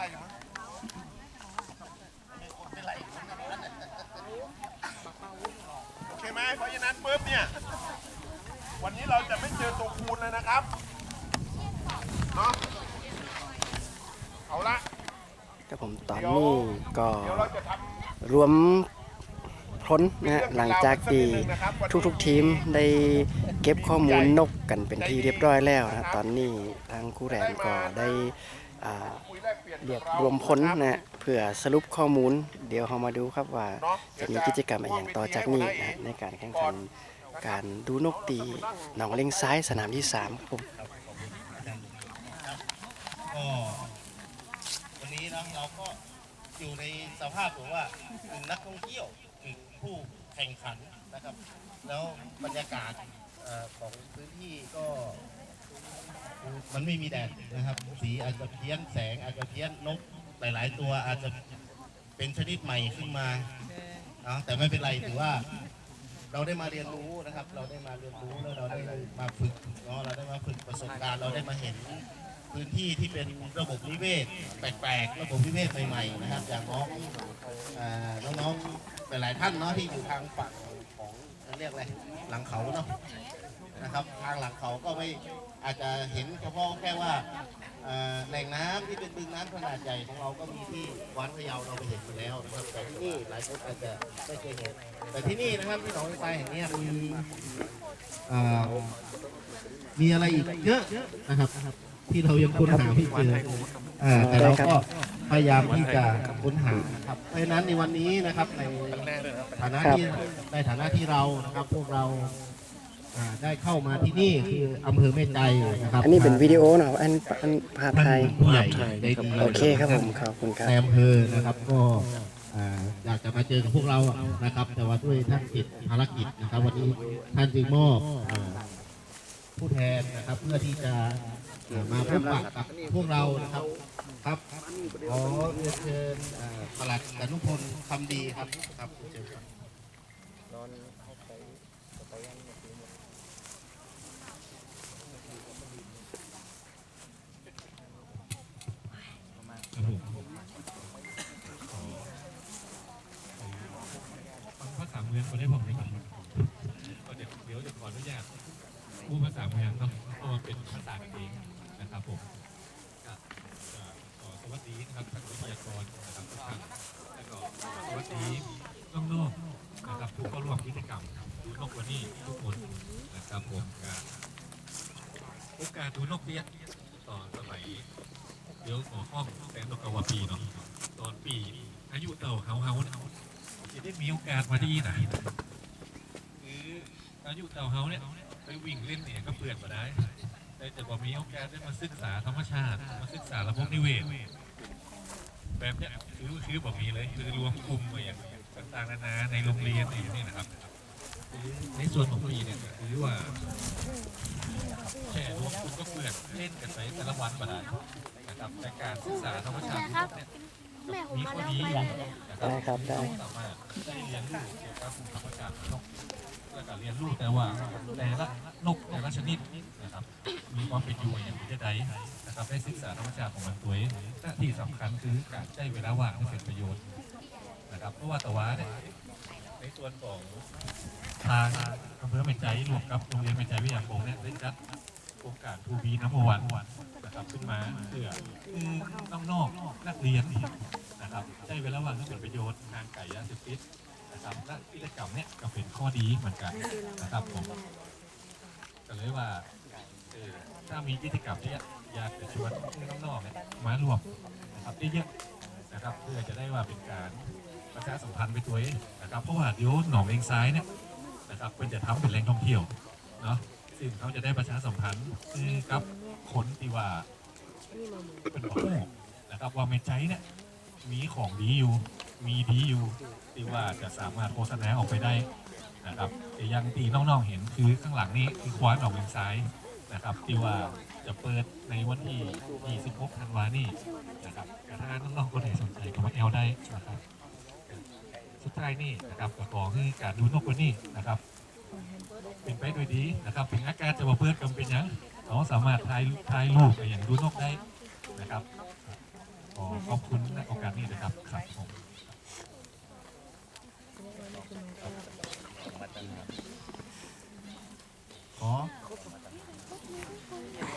โอเคไหมเพราะฉะนั้นปุ๊บเนี่ย วันนี้เราจะไม่เจอตัวคูณเลยนะครับเนาะเอาละครับผมตอนนี้ก็รวมพ้นนะฮะหลังจากที่ทุกๆทีมได้เก็บข้อมูลนกกันเป็นที่เรียบร้อยแล้วนะตอนนี้ทางคู่แรนก็ได้อ่า เรียกรวมผลนะฮะเพื่อสรุปข้อมูล เดี๋ยวเรามาดูครับว่าจะมีกิจกรรมอะไรอย่างต่อจากนี้นะฮะในการแข่งขันการดูนกตีหนองเล็งซ้ายสนามที่3ครับผมก็วันนี้นะเราก็อยู่ในสภาพผมว่าเป็นนักท่องเที่ยวคือผู้แข่งขันนะครับ แล้วบรรยากาศออของพื้นที่ก็ มันไม่มีแดดนะครับ สีอาจจะเพี้ยนแสงอาจจะเพี้ยนนกหลาย ๆ ตัวอาจจะเป็นชนิดใหม่ขึ้นมานะแต่ไม่เป็นไรถือว่า เราได้มาเรียนรู้นะครับ เราได้มาเรียนรู้แล้วเราได้มาฝึกเนาะเราได้มาฝึกประสบการณ์เราได้มาเห็นพื้นที่ที่เป็นระบบนิเวศ แปลกๆ ระบบนิเวศใหม่ๆนะครับอย่างน้องเอ่อน้องๆหลายๆท่านเนาะที่อยู่ทางฝั่งของเรียกอะไรหลังเขาเนาะ นะครับ ทางหลังเขาก็ไม่อาจจะเห็นเฉพาะแค่ว่าแหล่งน้ำที่เป็นบึงน้ำขนาดใหญ่ของเราก็มีที่วัดพะเยาเราไปเห็นมาแล้วนะครับ แต่ที่นี่หลายคนอาจจะไม่เคยเห็น แต่ที่นี่นะครับที่หนองไฟแห่งนี้มีมีอะไรอีกเยอะนะครับ ที่เรายังค้นหาไม่เจอเอ่อแต่เราก็พยายามที่จะค้นหาครับเพราะฉะนั้นในวันนี้นะครับในฐานะที่ในฐานะที่เรานะครับพวกเรา อ่าได้เข้ามาที่นี่คืออำเภอแม่ใจนะครับอันนี้เป็นวิดีโอเนาะอันอันภาพไทย ผู้ใหญ่ได้ดีโอเคครับผมขอบคุณครับ ในอำเภอนะครับก็อ่าอยากจะมาเจอกับพวกเรานะครับ แต่ว่าด้วยท่านติดภารกิจนะครับ วันนี้ท่านจึงมอบอ่าผู้แทนนะครับ เพื่อที่จะอ่ามาพบปะกับพวกเรานะครับครับขอเรียนเชิญอ่าปลัดอนุพลคำดีครับครับเชิญครับ ฟังภาษาเมืองก็ได้ผมได้ก่อนก็เดี๋ยวเดี๋ยวจะขออนุญาตพูดภาษาเมืองเนาะเพราะมันเป็นภาษากันเอง นะครับผมก็เอ่อขอสวัสดีนะครับท่านวิทยากรนะครับทุกท่านแล้วก็สวัสดีน้องๆนะครับผู้เข้าร่วมกิจกรรมดูนกวันนี้ทุกคนนะครับผมก็โอกาสดูนกเบี้ยตอนสมัยเดี๋ยวขอห้องแสนนกกวาปีเนาะตอนปีอายุเต่าเฮาเฮาเนาจะได้มีโอกาสมาที่ไหนคืออายุเต่าเฮาเนี่ยไปวิ่งเล่นเนี่ยก็เปลือนมาได้ แต่แต่พอมีโอกาสได้มาศึกษาธรรมชาติ มาศึกษาระบบนิเวศ แบบเนี้ยคือคือบอกมีเลยคือรวมกลุ่มมาอย่างต่างๆนานาในโรงเรียนอย่างนี้นะครับคือในส่วนของพี่เนี่ยคือว่าแค่รวมกลุ่มก็เปลือนเล่นกันไปแต่ละวันมาได้นะครับแต่การศึกษาธรรมชาติเนี่ยแม่ผมมีมาข้อแล้วดีอไปยู่เลยนะครับได้ครับได้สามารถได้เรียนรู้เกี่ยวกับธรรมชาติของนก แล้วก็เรียนรู้แต่ว่าแต่ละนกแต่ละชนิดนะครับมีความเป็นอยู่อย่างไรใดนะครับได้ศึกษาธรรมชาติของมันตัวเองและที่สำคัญคือการใช้เวลาว่างให้เป็นประโยชน์นะครับเพราะว่าต่ว่าเนี่ยในส่วนของทางอำเภอแม่ใจรวมกับโรงเรียนแม่ใจวิทยาคมเนี่ยได้จัดโครงการทูบีน้ำวันนะครับขึ้นมาเพื่อคือน้องๆนักเรียนนะครับใช้เวลาว่างให้เป็นประโยชน์งานไก่ยาเสพติด นะครับและกิจกรรมเนี่ยก็เป็นข้อดีเหมือนกันนะครับผมก็เลยว่าเออถ้ามีกิจกรรมเนี้ยอยากจะชวนน้องๆเนี่ยมารวมนะครับเยอะๆนะครับเพื่อจะได้ว่าเป็นการประชาสัมพันธ์ไปตัวเองนะครับเพราะว่าเดี๋ยวหนองเลงซ้ายเนี่ยนะครับเป็นจะทำเป็นแหล่งท่องเที่ยวเนาะซึ่งเขาจะได้ประชาสัมพันธ์กับคนที่ว่าเป็นผู้นะครับว่าเมนใจเนี่ยมีของดีอยู่ มีดีอยู่ที่ว่าจะสามารถโฆษณาออกไปได้นะครับแต่ยังที่น้องๆเห็นคือข้างหลังนี้คือควานออกเลนซ้ายนะครับที่ว่าจะเปิดในวันที่ 26 ธันวานี่นะครับแต่ถ้าน้องๆคนไหนสนใจก็มาแอลได้นะครับสุดท้ายนี่นะครับก็ขอให้การดูนกวันนี้นะครับ เป็นไปด้วยดีนะครับถึงอาการจะมาเปิดกันเป็นยังเราสามารถถ่ายถ่ายรูปไปอย่างดูนกได้นะครับขอขอบคุณในโอกาสนี้นะครับครับผม ขอ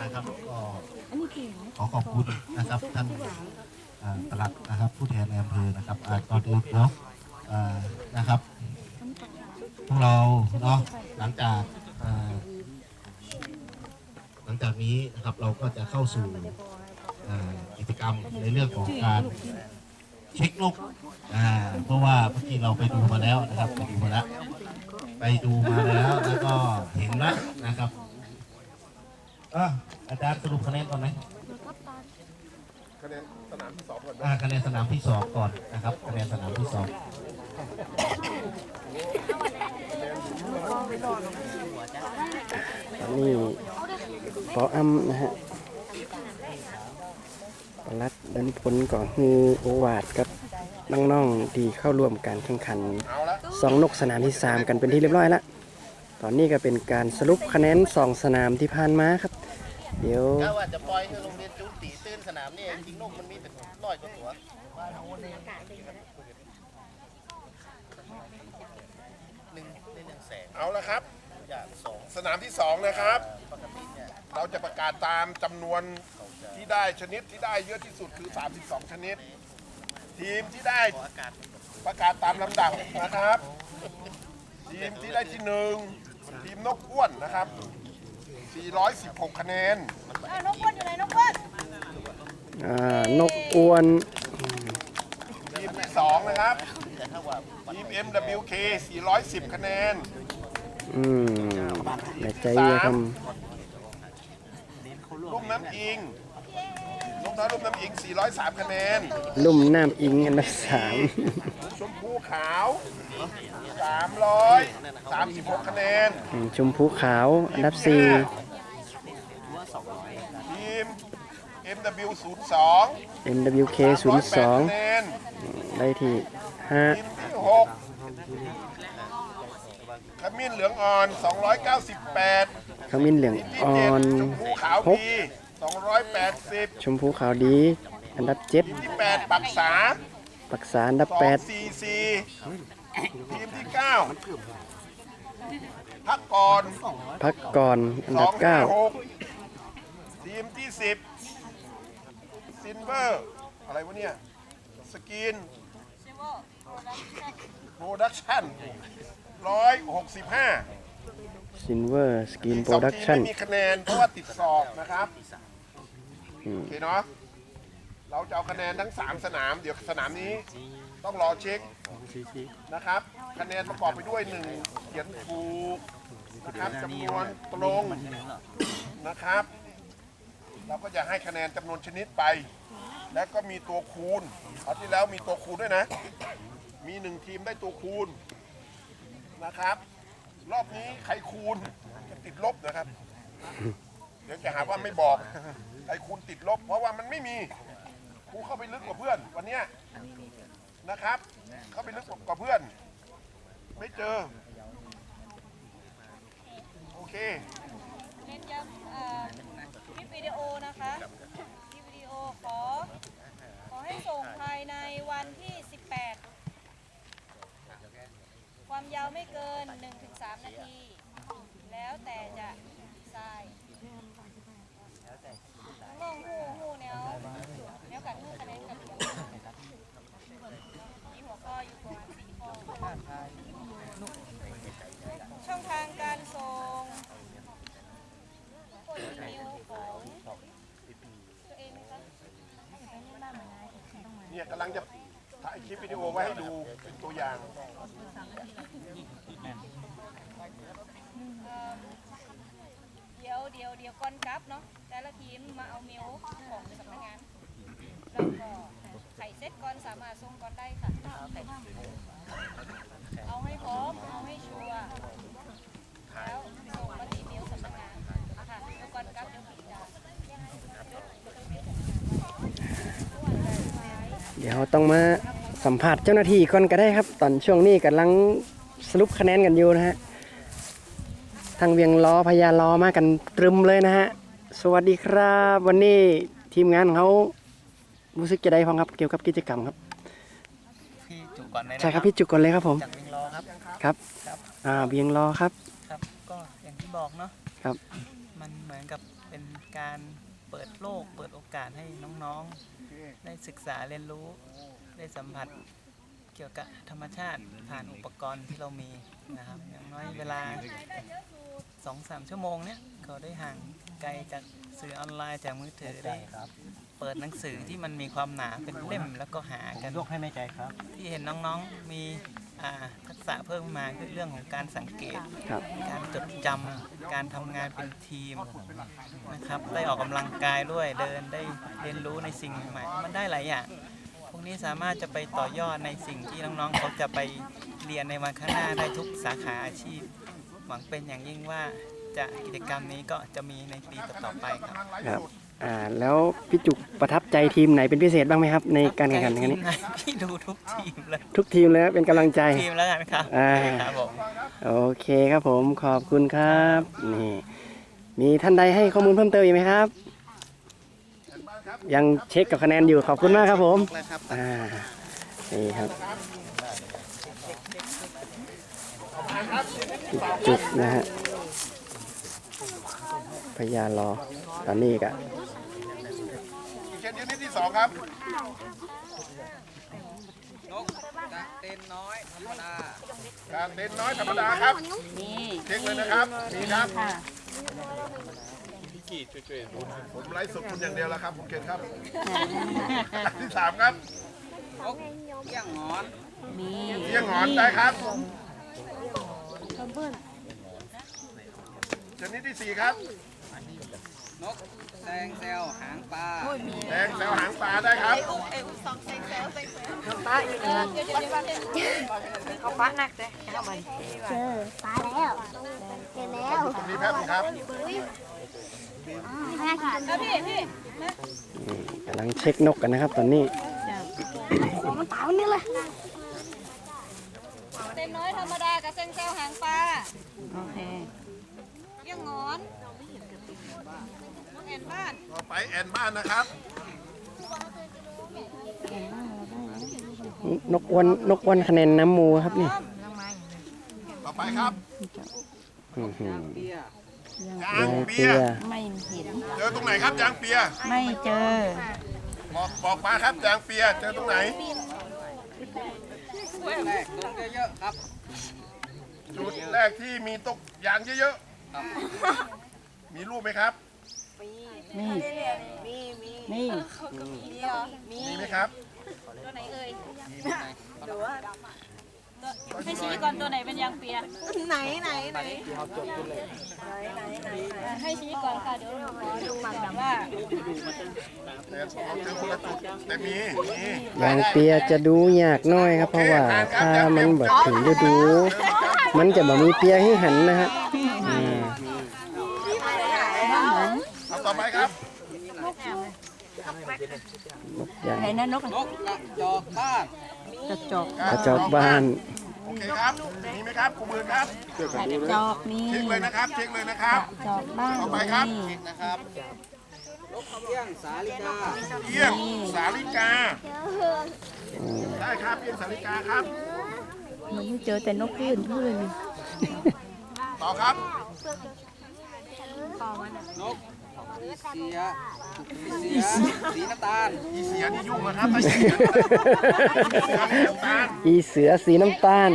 นะครับก็ขอขอบคุณนะครับท่านอ่าปลัดนะครับผู้แทนในอำเภอนะครับอ่าก่อนอื่นเนาะนะครับพวกเราเนาะหลังจากหลังจากนี้นะครับเราก็จะเข้าสู่กิจกรรมในเรื่องของการ เช็คนกอ่าเพราะว่าเมื่อกี้เราไปดูมาแล้วนะครับ ไปดูมาแล้วไปดูมาแล้วแล้วก็เห็นแล้วนะครับอะอาจารย์สรุปคะแนนก่อนไหมคะแนนสนามที่สองก่อนอ่าคะแนนสนามที่สองก่อนนะครับคะแนนสนามที่สองตอนนี้ปออ้ำนะฮะ ปลัดดันผลก่อนคือโอวาดกับน้องๆที่เข้าร่วมการแข่งขันเอาละสองนกสนามที่ 3 กันเป็นที่เรียบร้อยแล้วตอนนี้ก็เป็นการสรุปคะแนนสองสนามที่ผ่านมาครับ เดี๋ยวถ้าว่าจะปล่อยให้โรงเรียนจุตีตื้นสนามนี่จริงๆนกมันมีเป็นร้อยกว่าตัวหนึ่งในหนึ่งแสนเอาละครับอย่างสองสนามที่สองนะครับปกติเนี่ยเราจะประกาศตามจำนวน ที่ได้ชนิดที่ได้เยอะที่สุดคือ 32 ชนิด ทีมที่ได้อากาศประกาศตามลำดับนะครับ ทีมที่ได้ที่หนึ่งทีมนกอ้วนนะครับ 416 คะแนน อะน้องอ้วนอยู่ไหนน้องอ้วนอ่านกอ้วน ทีมที่สองนะครับแต่ถ้าว่าทีม MWK 410 คะแนน อืมในใจเยอะครับ ลุ่มน้ำอิง นกน้อยลุ่มน้ำอิง 403 คะแนน ลุ่มน้ำอิงอันดับสาม ชมพูขาว 336 คะแนนอืมชมพูขาว อันดับสี่ทีม MW 02 MWK 0 คะแน2นได้ที่ห้าทีมที่6ขมิ้นเหลืองอ่อน 298 ขมิ้นเหลืองทีมที่อ่อนชมพูขาวหก ดี 280 ชมพูขาวดี อันดับเจ็ดทีมที่ 8 ปักษาปักษาอันดับแปด244ทีมที่ 9 พักกรพักก่อน อันดับเก้า256ทีมที่ 10ซินเวอร์อะไรวะเนี่ย สกินโปรดักชั่น165 ซินเวอร์สกินอีกโปรสองดักทีมชั่น ไม่มีคะแนนเพราะว่าติดสอบนะครับ โอเคเนาะเราจะเอาคะแนนทั้ง 3 สนาม เดี๋ยวสนามนี้ต้องรอเช็คนะครับ คะแนนประกอบไปด้วย1เขียนถูกนะครับจำนวนตรงนะครับ เราก็จะให้คะแนนจำนวนชนิดไป และก็มีตัวคูณคราวที่แล้วมีตัวคูณด้วยนะ มีหนึ่งทีมได้ตัวคูณนะครับ รอบนี้ใครคูณจะติดลบนะครับ เดี๋ยวจะหาว่าไม่บอก ใครคูณติดลบ เพราะว่ามันไม่มีครูเข้าไปลึกกว่าเพื่อน วันเนี้ยนะครับ เข้าไปลึกกว่าเพื่อน ไม่เจอ โอเค เน้นย้ำเอ่อคลิปวิดีโอนะคะคลิปวิดีโอขอ ขอให้ส่งภายในวันที่ 18 ความยาวไม่เกิน 1-3 นาที แล้วแต่จะทราย งหูหูแนวแนวกันหูคะแนนกันเดียวมีหัวข้ออยู่ประมาณสี่ข้อช่องทางการส่งคนอีเมลของตัวเองไหมคะเนี่ยกำลังจะถ่ายคลิปวิดีโอไว้ให้ดูเป็นตัวอย่างเดี๋ยวเดี๋ยวเดี๋ยวก่อนกลับเนาะ แต่ละทีมมาเอาเมลของสำนักงานแล้วก็ไข่เซ็ตก่อนสามารถส่งก่อนได้ค่ะเอาให้พร้อมเอาให้ชัวร์แล้วส่งมาที่เมลสำนักงานค่ะเดี๋ยวก่อนกลับเดี๋ยวผิดจะเดี๋ยวต้องมาสัมผัสเจ้าหน้าที่ก่อนก็ได้ครับ ตอนช่วงนี้กำลังสรุปคะแนนกันอยู่นะฮะทางเวียงล้อพญาล้อมากันตรึมเลยนะฮะ สวัสดีครับ วันนี้ทีมงานของเขารู้สึกจะได้ฟังครับเกี่ยวกับกิจกรรมครับ พี่จุก่อนเลยนะใช่ครับพี่จุกก่อนเลยครับผม จากวิงรอครับครับ ครับอ่าเวียงล้อครับ ครับก็อย่างที่บอกเนาะครับ มันเหมือนกับเป็นการเปิดโลก เปิดโอกาสให้น้องๆ ได้ศึกษาเรียนรู้ ได้สัมผัสเกี่ยวกับธรรมชาติผ่านอุปกรณ์ที่เรามีนะครับอย่างน้อยเวลาสองสามชั่วโมงเนี้ย เขาได้ห่างไกลจากสื่อออนไลน์จากมือถือได้เปิดหนังสือที่มันมีความหนาเป็นเล่มแล้วก็หากันยกให้แม่ใจครับ ที่เห็นน้องๆมีอ่าทักษะเพิ่มมาคือเรื่องของการสังเกตครับการจดจำการทำงานเป็นทีมนะครับได้ออกกำลังกายด้วยเดินได้เรียนรู้ในสิ่งใหม่ๆมันได้หลายอย่างพวกนี้สามารถจะไปต่อยอดในสิ่งที่น้องๆเขาจะไปเรียนในวันข้างหน้าได้ทุกสาขาอาชีพ หวังเป็นอย่างยิ่งว่า จะกิจกรรมนี้ก็จะมีในปีต่อๆไปครับครับอ่าแล้วพี่จุกประทับใจทีมไหนเป็นพิเศษบ้างไหมครับ ในการแข่งขันครั้งทีนี้มไหนพี่ดูทุกทีมเลยทุกทีมเลยครับเป็นกำลังใจ ทีมแล้วกันครับอ่า ครับผม โอเคครับผมขอบคุณครับนี่มีท่านใดให้ข้อมูลเพิ่มเติมอีกไหมครับ ยังเช็คกับคะแนนอยู่ขอบคุณมากครับผมอ่านี่ครับจุกนะฮะ พยานรอตอนนี้ก็อีกเช่นชนิดที่สองครับนกเต้นน้อยธรรมดาการเต้นน้อยธรรมดาครับเช็คเลยนะครับนี่ครับผมไลฟ์สดคุณอย่างเดียวแล้วครับผมเกณฑ์ครับอันที่สามครับเกี้ยงงอนเยี่ยงหงอนได้ครับชนิดที่สี่ครับ นกแซงแซวหางปลาแดงแซวหางปลาได้ครับเขาป้าหนักเลยเจอตายแล้วเจอแล้วตรงนี้แป๊บนึงครับแม่กินแล้วพี่พี่กำลังเช็คนกกันนะครับตอนนี้มันตายวันนี้เลยเต็มน้อยธรรมดากับเส้นแซวหางปลาโอเคเยี่ยงงอนน้ องแอนบ้านต่อไปแอนบ้านนะครับ นกอ้วนนกอ้วนคะแนนน้ำมูครับนี่ต่อไปครับอื้อหือยางยางเปีเปียยเจอตรงไหนครับยางเปีย ไม่เจอ บอกบอกมาครับยางเปีย เจอตรงไหนแรกนกเยอะๆครับจุดแรกที่มีตกยางเยอะๆ มีรูปไหมครับ มี มีมีมีมีไหมครับตัวไหนเอ่ยหรือว่าให้ชี้ก่อนตัวไหนเป็นยางเปีย ไหนไหนไหนไหนให้ชี้ก่อนค่ะเดี๋ยวเราขอดูก่อนว่าแต่เราเจอคนละจุดแต่มีมียางเปียจะดูยากน้อยครับ เพราะว่าถ้ามันแบบถึงฤดู มันจะแบบมีเปียให้หันนะฮะอืม เอาต่อไปครับ ยางนกกระจอกบ้านกระจอกบ้านโอเคครับมีไหมครับครูมือครับจอกนี่เช็คเลยนะครับเช็คเลยนะครับจอกบ้านต่อไปครับนะครับนกเกี้ยงสาลิกาเอี้ยงสาลิกาได้ครับเอี้ยงสาลิกาครับมันเจอแต่นกพื้นพื้นต่อครับนก เสียเสียสีน้ำตาลอีเสียนี่ยุ่งนะครับถ้าอีเสียน้ำตาลอีเสือสีน้ำตาล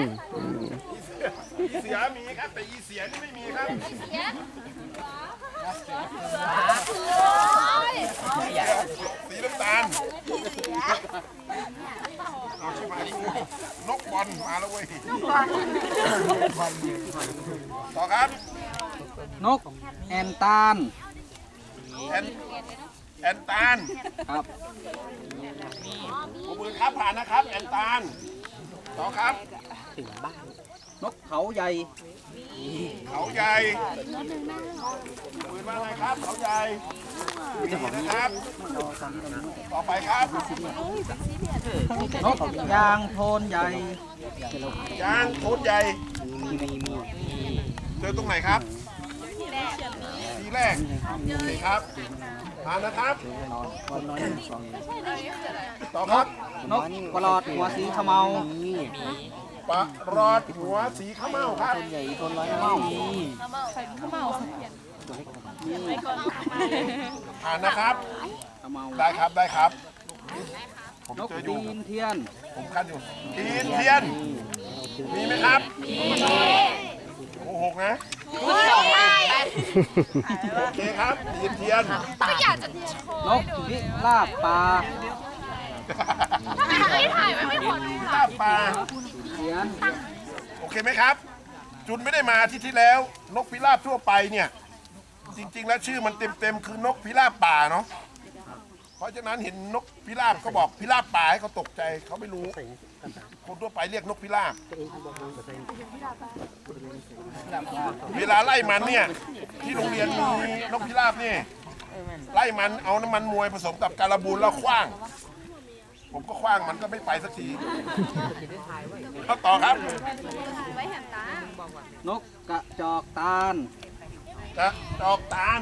อีเสียมีครับแต่อีเสียนี่ไม่มีครับสีน้ำตาลเอาชิบหายนกบอลมาแล้วเว้ยต่อครับนกแอนตาล แอนแอนตาลครับขอบมือครับผ่านนะครับ แอนตาลต่อครับนกเขาใหญ่ เขาใหญ่ปืนว่าไงครับ เขาใหญ่มีนะครับ ต่อไปครับนกยางโทนใหญ่ยางโคตรใหญ่เจอตรงไหนครับที แรกโอเคครับผ่านนะครับต่อครับนกปลอดหัวสีขมเมาปะรอดหัวสีข้าวเม่าครับผ่านนะครับได้ครับได้ครับผมนกเจออยู่ตีนเทียน ผมคันอยู่ตีนเทียน มีไหมครับโกหกนะ โอเคครับตีนเทียนนกพิราบปลาลาบปลาเทียนโอเคไหมครับ จุนไม่ได้มาอาที่ที่แล้ว นกพิราบทั่วไปเนี่ย จริง ๆ แล้วชื่อมันเต็มๆคือนกพิราบป่าเนาะเพ ราะฉะนั้นเห็นนกพิราบก็บอกพิราบป่าให้เขาตกใจเขาไม่รู้ คนทั่วไปเรียกนกพิราบ เวลาไล่มันเนี่ยที่โรงเรียนมีนกพิราบนี่ไล่มันเอาน้ำมันมวยผสมกับการบูนแล้วคว้าง ผมก็คว้างมันก็ไม่ไปสักทีเอาต่อครับ นกกระจอกตาลกระจอกตาล